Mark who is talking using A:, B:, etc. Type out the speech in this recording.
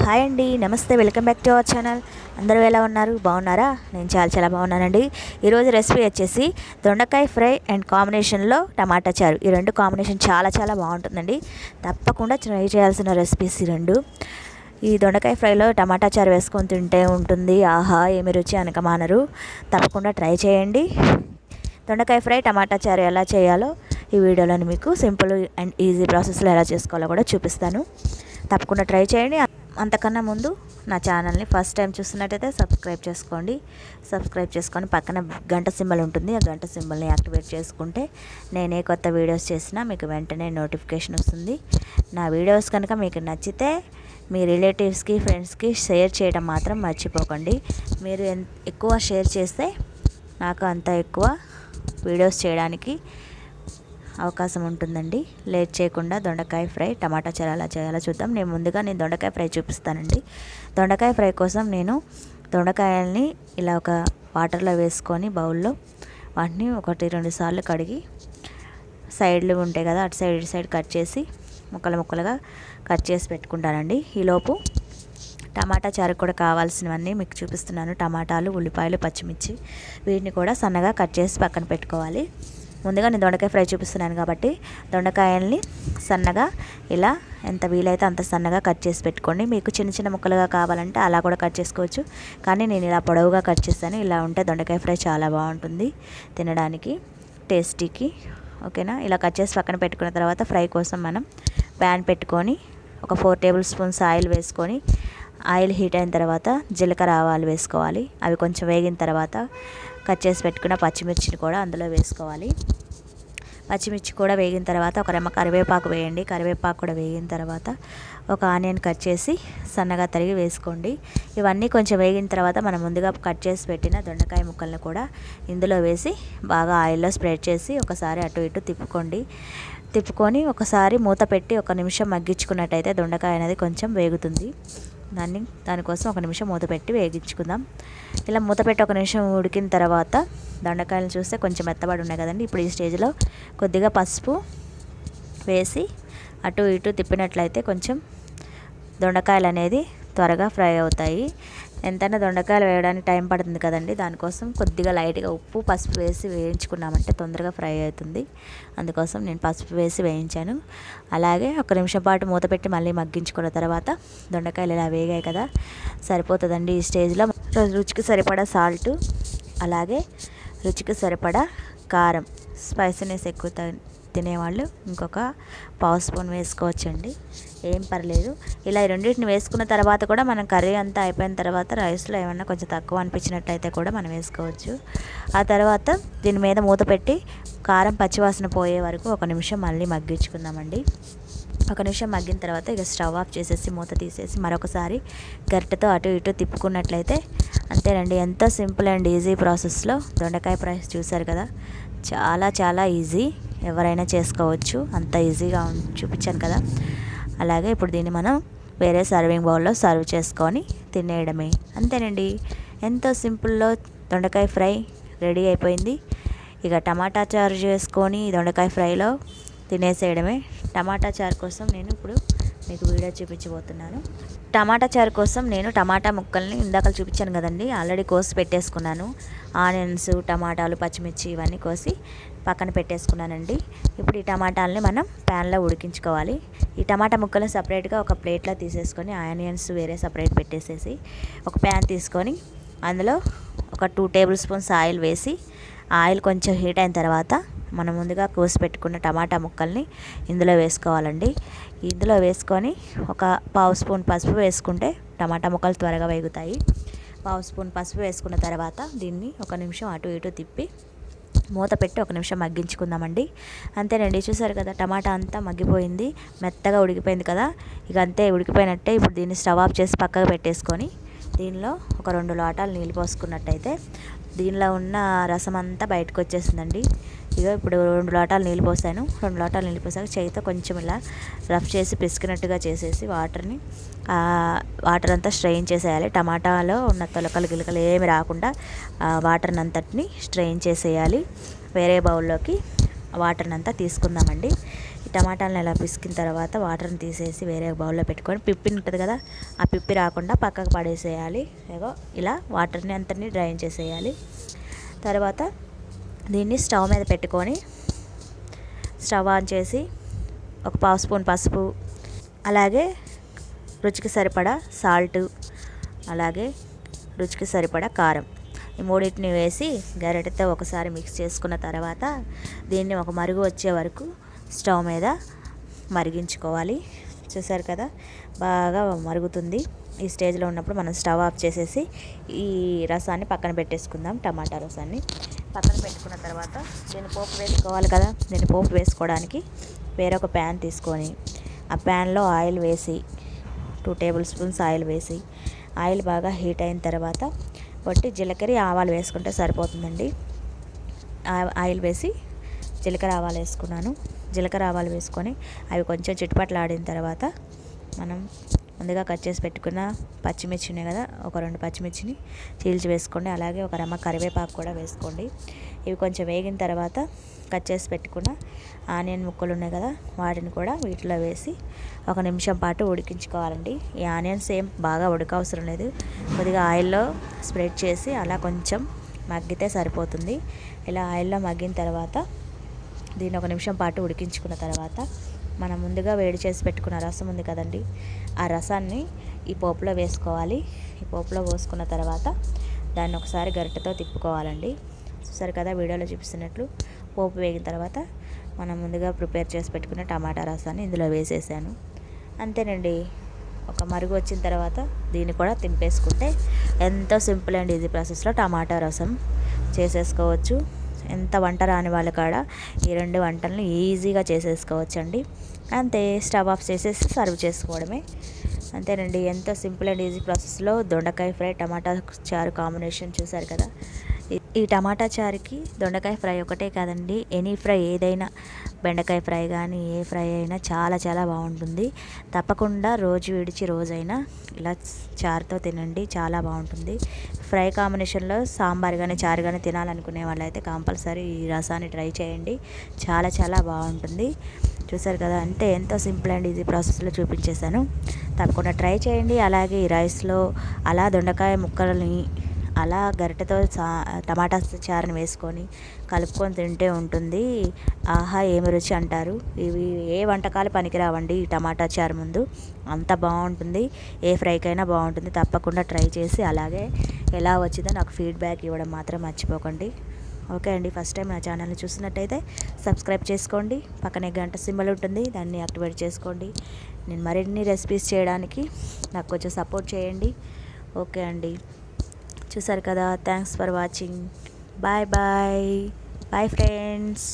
A: Hi అండి నమస్తే welcome back to our channel. అందరూ ఎలా ఉన్నారు? బాగున్నారా? నేను చాలా చాలా బాగున్నానండి. ఈరోజు రెసిపీ వచ్చేసి దొండకాయ ఫ్రై అండ్ కాంబినేషన్లో టమాటా చారు. ఈ రెండు కాంబినేషన్ చాలా చాలా బాగుంటుందండి. తప్పకుండా ట్రై చేయాల్సిన రెసిపీస్ ఈ రెండు. ఈ దొండకాయ ఫ్రైలో టమాటా చారు వేసుకొని తింటే ఉంటుంది. ఆహా ఏమి రుచి అనక మానరు తప్పకుండా ట్రై చేయండి. దొండకాయ ఫ్రై టమాటా చారు ఎలా చేయాలో ఈ వీడియోలో మీకు సింపుల్ అండ్ ఈజీ ప్రాసెస్లో ఎలా చేసుకోవాలో కూడా చూపిస్తాను. తప్పకుండా ట్రై చేయండి. అంతకన్నా ముందు నా ఛానల్ని ఫస్ట్ టైం చూస్తున్నట్టయితే సబ్స్క్రైబ్ చేసుకోండి. సబ్స్క్రైబ్ చేసుకొని పక్కన గంట సింబల్ ఉంటుంది. ఆ గంట సింబల్ని యాక్టివేట్ చేసుకుంటే నేనే కొత్త వీడియోస్ చేసినా మీకు వెంటనే నోటిఫికేషన్ వస్తుంది. నా వీడియోస్ కనుక మీకు నచ్చితే మీ రిలేటివ్స్కి ఫ్రెండ్స్కి షేర్ చేయడం మాత్రం మర్చిపోకండి. మీరు ఎక్కువ షేర్ చేస్తే నాకు అంత ఎక్కువ వీడియోస్ చేయడానికి అవకాశం ఉంటుందండి. లేట్ చేయకుండా దొండకాయ ఫ్రై టమాటా చారు ఎలా చేయాలో చూద్దాం. నేను ముందుగా నేను దొండకాయ ఫ్రై చూపిస్తానండి. దొండకాయ ఫ్రై కోసం నేను దొండకాయల్ని ఇలా ఒక వాటర్లో వేసుకొని బౌల్లో వాటిని ఒకటి రెండు సార్లు కడిగి సైడ్లు ఉంటాయి కదా అటు సైడ్ ఇటు సైడ్ కట్ చేసి ముక్కలు ముక్కలుగా కట్ చేసి పెట్టుకుంటానండి. ఈలోపు టమాటా చారు కూడా కావాల్సినవన్నీ మీకు చూపిస్తున్నాను. టమాటాలు ఉల్లిపాయలు పచ్చిమిర్చి వీటిని కూడా సన్నగా కట్ చేసి పక్కన పెట్టుకోవాలి. ముందుగా నేను దొండకాయ ఫ్రై చూపిస్తున్నాను కాబట్టి దొండకాయల్ని సన్నగా ఇలా ఎంత వీలైతే అంత సన్నగా కట్ చేసి పెట్టుకోండి. మీకు చిన్న చిన్న ముక్కలుగా కావాలంటే అలా కూడా కట్ చేసుకోవచ్చు. కానీ నేను ఇలా పొడవుగా కట్ చేస్తాను ఇలా ఉంటే దొండకాయ ఫ్రై చాలా బాగుంటుంది తినడానికి టేస్టీకి. ఓకేనా? ఇలా కట్ చేసి పక్కన పెట్టుకున్న తర్వాత ఫ్రై కోసం మనం ప్యాన్ పెట్టుకొని ఒక ఫోర్ టేబుల్ స్పూన్స్ ఆయిల్ వేసుకొని ఆయిల్ హీట్ అయిన తర్వాత జీలకర్ర ఆవాలు వేసుకోవాలి. అవి కొంచెం వేగిన తర్వాత కట్ చేసి పెట్టుకున్న పచ్చిమిర్చిని కూడా అందులో వేసుకోవాలి. పచ్చిమిర్చి కూడా వేగిన తర్వాత ఒక రెమ్మ కరివేపాకు వేయండి. కరివేపాకు కూడా వేగిన తర్వాత ఒక ఆనియన్ కట్ చేసి సన్నగా తరిగి వేసుకోండి. ఇవన్నీ కొంచెం వేగిన తర్వాత మనం ముందుగా కట్ చేసి పెట్టిన దొండకాయ ముక్కలను కూడా ఇందులో వేసి బాగా ఆయిల్లో స్ప్రెడ్ చేసి ఒకసారి అటు ఇటు తిప్పుకోండి. తిప్పుకొని ఒకసారి మూత పెట్టి ఒక నిమిషం మగ్గించుకున్నట్టయితే దొండకాయ అనేది కొంచెం వేగుతుంది. దాన్ని దానికోసం ఒక నిమిషం మూత పెట్టి వేగించుకుందాం. ఇలా మూత పెట్టి ఒక నిమిషం ఉడికిన తర్వాత దొండకాయలు చూస్తే కొంచెం మెత్తబడి ఉన్నాయి కదండి. ఇప్పుడు ఈ స్టేజ్లో కొద్దిగా పసుపు వేసి అటు ఇటు తిప్పినట్లయితే కొంచెం దొండకాయలు అనేది త్వరగా ఫ్రై అవుతాయి. ఎంతైనా దొండకాయలు వేయడానికి టైం పడుతుంది కదండి. దానికోసం కొద్దిగా లైట్గా ఉప్పు పసుపు వేసి వేయించుకున్నామంటే తొందరగా ఫ్రై అవుతుంది. అందుకోసం నేను పసుపు వేసి వేయించాను. అలాగే ఒక నిమిషం పాటు మూత పెట్టి మళ్ళీ మగ్గించుకున్న తర్వాత దొండకాయలు ఇలా వేగాయి కదా సరిపోతుందండి ఈ స్టేజ్లో. రుచికి సరిపడా సాల్ట్ అలాగే రుచికి సరిపడా కారం స్పైసీనెస్ ఎక్కువ తినేవాళ్ళు ఇంకొక పావు స్పూన్ వేసుకోవచ్చండి. ఏం పర్లేదు. ఇలా ఈ రెండింటిని వేసుకున్న తర్వాత కూడా మనం కర్రీ అంతా అయిపోయిన తర్వాత రైస్లో ఏమన్నా కొంచెం తక్కువ అనిపించినట్టయితే కూడా మనం వేసుకోవచ్చు. ఆ తర్వాత దీని మీద మూత పెట్టి కారం పచ్చివాసన పోయే వరకు ఒక నిమిషం మళ్ళీ మగ్గించుకుందామండి. ఒక నిమిషం మగ్గిన తర్వాత ఇక స్టవ్ ఆఫ్ చేసేసి మూత తీసేసి మరొకసారి గరిటెతో అటు ఇటు తిప్పుకున్నట్లయితే అంతేనండి. ఎంతో సింపుల్ అండ్ ఈజీ ప్రాసెస్లో దొండకాయ ప్రైస్ చూశారు కదా? చాలా చాలా ఈజీ. ఎవరైనా చేసుకోవచ్చు. అంత ఈజీగా చూపించాను కదా? అలాగే ఇప్పుడు దీన్ని మనం వేరే సర్వింగ్ బౌల్లో సర్వ్ చేసుకొని తినేయడమే. అంతేనండి. ఎంతో సింపుల్లో దొండకాయ ఫ్రై రెడీ అయిపోయింది. ఇక టమాటా చారు చేసుకొని దొండకాయ ఫ్రైలో తినేసేయడమే. టమాటా చారు కోసం నేను ఇప్పుడు మీకు వీడియో చూపించబోతున్నాను. టమాటా చారు కోసం నేను టమాటా ముక్కల్ని ఇందాక చూపించాను కదండి. ఆల్రెడీ కోసి పెట్టేసుకున్నాను. ఆనియన్స్ టమాటాలు పచ్చిమిర్చి ఇవన్నీ కోసి పక్కన పెట్టేసుకున్నానండి. ఇప్పుడు ఈ టమాటాలని మనం ప్యాన్లో ఉడికించుకోవాలి. ఈ టమాటా ముక్కలు సపరేట్గా ఒక ప్లేట్లో తీసేసుకొని ఆనియన్స్ వేరే సపరేట్ పెట్టేసేసి ఒక ప్యాన్ తీసుకొని అందులో ఒక టూ టేబుల్ స్పూన్స్ ఆయిల్ వేసి ఆయిల్ కొంచెం హీట్ అయిన తర్వాత మనం ముందుగా కోసి పెట్టుకున్న టమాటా ముక్కల్ని ఇందులో వేసుకోవాలండి. ఇందులో వేసుకొని ఒక పావు స్పూన్ పసుపు వేసుకుంటే టమాటా ముక్కలు త్వరగా వేగుతాయి. పావు స్పూన్ పసుపు వేసుకున్న తర్వాత దీన్ని ఒక నిమిషం అటు ఇటు తిప్పి మూత పెట్టి ఒక నిమిషం మగ్గించుకుందామండి. అంతేనండి చూసారు కదా టమాటా అంతా మగ్గిపోయింది మెత్తగా ఉడికిపోయింది కదా. ఇక అంతే ఉడికిపోయినట్టే ఇప్పుడు దీన్ని స్టవ్ ఆఫ్ చేసి పక్కకు పెట్టేసుకొని దీనిలో ఒక రెండు లోటాలు నీళ్ళు పోసుకున్నట్టయితే దీనిలో ఉన్న రసం అంతా బయటకు వచ్చేసిందండి ఇక ఇప్పుడు రెండు లోటాలు నీళ్ళు పోసాను. రెండు లోటాలు నీళ్ళు పోసాక చేయితో కొంచెం ఇలా రఫ్ చేసి పిసికినట్టుగా చేసేసి వాటర్ని వాటర్ అంతా స్ట్రెయిన్ చేసేయాలి. టమాటాలో ఉన్న తొలకలు గిలకలు ఏమి రాకుండా వాటర్ని అంతటిని స్ట్రెయిన్ చేసేయాలి. వేరే బౌల్లోకి వాటర్ని అంతా తీసుకుందామండి. ఈ టమాటాలను ఇలా పిసికిన తర్వాత వాటర్ని తీసేసి వేరే బౌల్లో పెట్టుకొని పిప్పి ఉంటుంది కదా ఆ పిప్పి రాకుండా పక్కకు పడేసేయాలి. ఏగో ఇలా వాటర్ని అంతని డ్రైన్ చేసేయాలి. తర్వాత దీన్ని స్టవ్ మీద పెట్టుకొని స్టవ్ ఆన్ చేసి ఒక పావు స్పూన్ పసుపు అలాగే రుచికి సరిపడా సాల్ట్ అలాగే రుచికి సరిపడా కారం. ఈ మూడింటిని వేసి గరిటెతో ఒకసారి మిక్స్ చేసుకున్న తర్వాత దీన్ని ఒక మరుగు వచ్చే వరకు స్టవ్ మీద మరిగించుకోవాలి. చూసారు కదా? బాగా మరుగుతుంది. ఈ స్టేజ్లో ఉన్నప్పుడు మనం స్టవ్ ఆఫ్ చేసేసి ఈ రసాన్ని పక్కన పెట్టేసుకుందాం టమాటా రసాన్ని. పక్కన పెట్టుకున్న తర్వాత దీన్ని పోపు వేసుకోవాలి కదా? దీన్ని పోపు వేసుకోవడానికి వేరొక ప్యాన్ తీసుకొని ఆ ప్యాన్లో ఆయిల్ వేసి టూ టేబుల్ స్పూన్స్ ఆయిల్ వేసి ఆయిల్ బాగా హీట్ అయిన తర్వాత కొట్టి జీలకర్ర ఆవాలు వేసుకుంటే సరిపోతుందండి. ఆయిల్ వేసి జీలకర్ర ఆవాలు వేసుకున్నాను. జీలకర్ర ఆవాలు వేసుకొని అవి కొంచెం చిట్టుపట్లు ఆడిన తర్వాత మనం ముందుగా కట్ చేసి పెట్టుకున్న పచ్చిమిర్చి ఉన్నాయి కదా ఒక రెండు పచ్చిమిర్చిని చీల్చి వేసుకోండి. అలాగే ఒక రమ్మ కరివేపాకు కూడా వేసుకోండి. ఇవి కొంచెం వేగిన తర్వాత కట్ చేసి పెట్టుకున్న ఆనియన్ ముక్కలు ఉన్నాయి కదా వాటిని కూడా వీటిలో వేసి ఒక నిమిషం పాటు ఉడికించుకోవాలండి. ఈ ఆనియన్స్ ఏం బాగా ఉడకవసరం లేదు. కొద్దిగా ఆయిల్లో స్ప్రెడ్ చేసి అలా కొంచెం మగ్గితే సరిపోతుంది. ఇలా ఆయిల్లో మగ్గిన తర్వాత దీన్ని ఒక నిమిషం పాటు ఉడికించుకున్న తర్వాత మనం ముందుగా వేడి చేసి పెట్టుకున్న రసం ఉంది కదండి ఆ రసాన్ని ఈ పోపులో వేసుకోవాలి. ఈ పోపులో పోసుకున్న తర్వాత దాన్ని ఒకసారి గరిటెతో తిప్పుకోవాలండి. చూసారు కదా వీడియోలో చూపిస్తున్నట్లు పోపు వేగిన తర్వాత మనం ముందుగా ప్రిపేర్ చేసి పెట్టుకున్న టమాటా రసాన్ని ఇందులో వేసేసాను. అంతేనండి ఒక మరుగు వచ్చిన తర్వాత దీన్ని కూడా తింపేసుకుంటే ఎంతో సింపుల్ అండ్ ఈజీ ప్రాసెస్లో టమాటా రసం చేసేసుకోవచ్చు. ఎంత వంట రాని వాళ్ళ కాడ ఈ రెండు వంటలను ఈజీగా చేసేసుకోవచ్చండి. అంతే స్టవ్ ఆఫ్ చేసేసి సర్వ్ చేసుకోవడమే. అంతేనండి ఎంతో సింపుల్ అండ్ ఈజీ ప్రాసెస్లో దొండకాయ ఫ్రై టమాటా చారు కాంబినేషన్ చూసారు కదా. ఈ టమాటా చారుకి దొండకాయ ఫ్రై ఒకటే కాదండి ఎనీ ఫ్రై ఏదైనా బెండకాయ ఫ్రై కానీ ఏ ఫ్రై అయినా చాలా చాలా బాగుంటుంది. తప్పకుండా రోజు విడిచి రోజైనా ఇలా చారుతో తినండి చాలా బాగుంటుంది. ఫ్రై కాంబినేషన్లో సాంబార్ కానీ చారు కానీ తినాలనుకునే వాళ్ళైతే కంపల్సరీ ఈ రసాన్ని ట్రై చేయండి. చాలా చాలా బాగుంటుంది. చూసారు కదా అంటే ఎంతో సింపుల్ అండ్ ఈజీ ప్రాసెస్లో చూపించేశాను. తప్పకుండా ట్రై చేయండి. అలాగే ఈ రైస్లో అలా దొండకాయ ముక్కలని అలా గరిటెతో సా టమాటా చారుని వేసుకొని కలుపుకొని తింటే ఉంటుంది. ఆహా ఏమి రుచి అంటారు? ఇవి ఏ వంటకాలు పనికిరావండి ఈ టమాటా చారు ముందు? అంత బాగుంటుంది. ఏ ఫ్రైకైనా బాగుంటుంది. తప్పకుండా ట్రై చేసి అలాగే ఎలా వచ్చిందో నాకు ఫీడ్బ్యాక్ ఇవ్వడం మాత్రం మర్చిపోకండి. ఓకే అండి. ఫస్ట్ టైం నా ఛానల్ని చూసినట్టయితే సబ్స్క్రైబ్ చేసుకోండి. పక్కనే గంట సింబల్ ఉంటుంది. దాన్ని యాక్టివేట్ చేసుకోండి. నేను మరిన్ని రెసిపీస్ చేయడానికి నాకు కొంచెం సపోర్ట్ చేయండి. ఓకే అండి. చూసారు కదా. Thanks for watching bye bye bye friends